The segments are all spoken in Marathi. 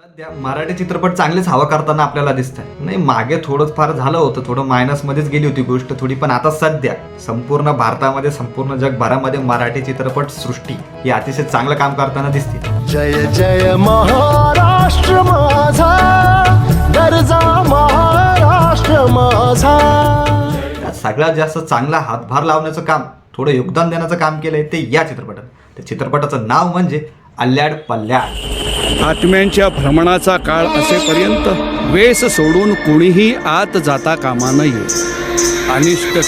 सध्या मराठी चित्रपट चांगलेच हवा करताना आपल्याला दिसत आहे नाही मागे थोडं फार झालं होतं थोडं मायनस मध्येच गेली होती गोष्ट थोडी पण आता सध्या संपूर्ण भारतामध्ये संपूर्ण जगभरामध्ये मराठी चित्रपट सृष्टी ही अतिशय चांगलं काम करताना दिसते. जय जय महाराष्ट्र माझा महाराष्ट्र माझा. सगळ्यात जास्त चांगला हातभार लावण्याचं काम थोडं योगदान देण्याचं काम केलंय ते या चित्रपटात. त्या चित्रपटाचं नाव म्हणजे अल्ल्याड पल्ल्याड आत्म्यांच्या भ्रमणाचा काळ असेपर्यंत वेस सोडून कुणीही आत जाता कामा नये. अनिष्ट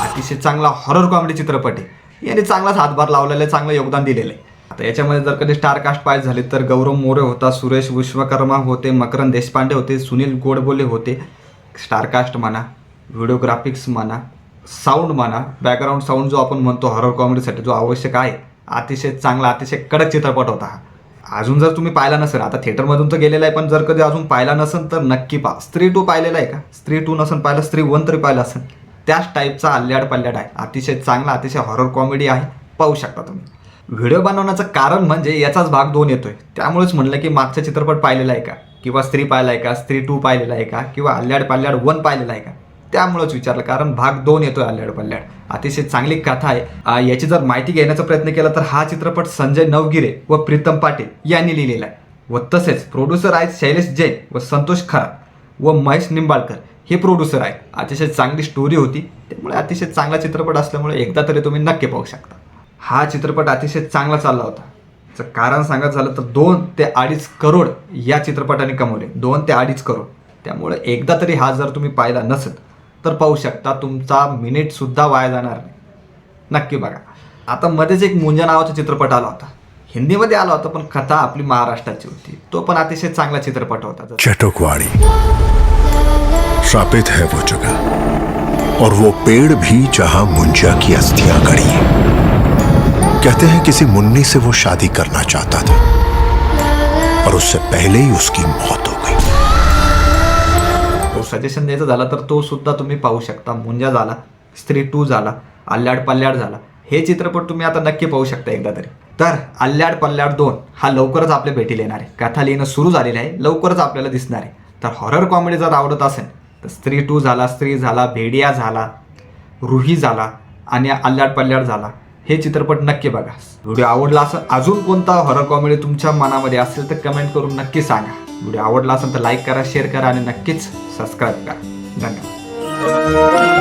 अतिशय चांगला हॉरर कॉमेडी चित्रपट आहे. याने चांगलाच हातभार लावलेला आहे चांगलं योगदान दिलेलं आहे. आता याच्यामध्ये जर कधी स्टार कास्ट पाहिजे झाले तर गौरव मोरे होता सुरेश विश्वकर्मा होते मकरंद देशपांडे होते सुनील गोडबोले होते. स्टार कास्ट म्हणा व्हिडिओग्राफिक्स म्हणा साऊंड म्हणा बॅकग्राऊंड साऊंड जो आपण म्हणतो हॉरर कॉमेडीसाठी जो आवश्यक आहे अतिशय चांगला अतिशय कडक चित्रपट होता. हा अजून जर तुम्ही पाहिला नसेल आता थिएटरमधून तर गेलेला आहे पण जर कधी अजून पाहिला नसेल तर नक्की पहा. स्त्री टू पाहिलेला आहे का? स्त्री टू नसेल पाहिलं स्त्री वन तरी पाहिलं असेल. त्याच टाईपचा अल्ल्याड पल्ल्याड आहे. अतिशय चांगला अतिशय हॉरर कॉमेडी आहे. पाहू शकता तुम्ही. व्हिडिओ बनवण्याचं कारण म्हणजे याचाच भाग दोन येतोय. त्यामुळेच म्हणलं की मागचा चित्रपट पाहिलेला आहे का? किंवा स्त्री पाहिला आहे का? स्त्री टू पाहिलेला आहे का? किंवा अल्ल्याड पाल्याड वन पाहिलेला आहे का? त्यामुळेच विचारलं कारण भाग दोन येतोय अल्ल्याड पल्ल्याड अतिशय चांगली कथा आहे. याची जर माहिती घेण्याचा प्रयत्न केला तर हा चित्रपट संजय नवगिरे व प्रीतम पाटील यांनी लिहिलेला आहे. व तसेच प्रोड्युसर आहेत शैलेश जैन व संतोष खरा व महेश निंबाळकर. हे प्रोड्युसर आहे अतिशय चांगली स्टोरी होती. त्यामुळे अतिशय चांगला चित्रपट असल्यामुळे एकदा तरी तुम्ही नक्की पाहू शकता. हा चित्रपट अतिशय चांगला चालला होता. याचं कारण सांगायचं झालं तर दोन ते अडीच करोड या चित्रपटाने कमवले. दोन ते अडीच करोड. त्यामुळे एकदा तरी हा जर तुम्ही पाहिला नसेल तर पाहू शकता तुमचा मिनिटसुद्धा वाया जाणार नाही. नक्की बघा. आता मध्येच एक मुंजा नावाचा चित्रपट आला होता. हिंदीमध्ये आला होता पण कथा आपली महाराष्ट्राची होती. तो पण अतिशय चांगला चित्रपट होता. चटकवाडी. श्रापित है वो जगह. और वो पेड़ भी जहां मुंजा की अस्थियां गड़ी कहते हैं किसी मुन्नी से वो शादी करना चाहता था। और उससे पहले ही उसकी मौत हो सजेशन द्यायचं झाला तर तो सुद्धा तुम्ही पाहू शकता. मुंजा झाला स्त्री टू झाला आल्याड पल्ल्याड झाला. हे चित्रपट तुम्ही आता नक्की पाहू शकता एकदा तरी. तर अल्ल्याड पल्ल्याड दोन हा लवकरच आपल्या भेटी येणार आहे. कथा लिहिणं सुरू झालेलं आहे लवकरच आपल्याला दिसणार आहे. तर हॉरर कॉमेडी जर आवडत असेल तर स्त्री टू झाला स्त्री झाला भेडिया झाला रुही झाला आणि अल्ल्याड पल्ल्याड झाला. हे चित्रपट नक्की बघा. व्हिडिओ आवडला असं अजून कोणता हॉरर कॉमेडी तुमच्या मनामध्ये असेल तर कमेंट करून नक्की सांगा. व्हिडिओ आवडला असेल तर लाईक करा शेअर करा आणि नक्कीच सबस्क्राईब करा. धन्यवाद.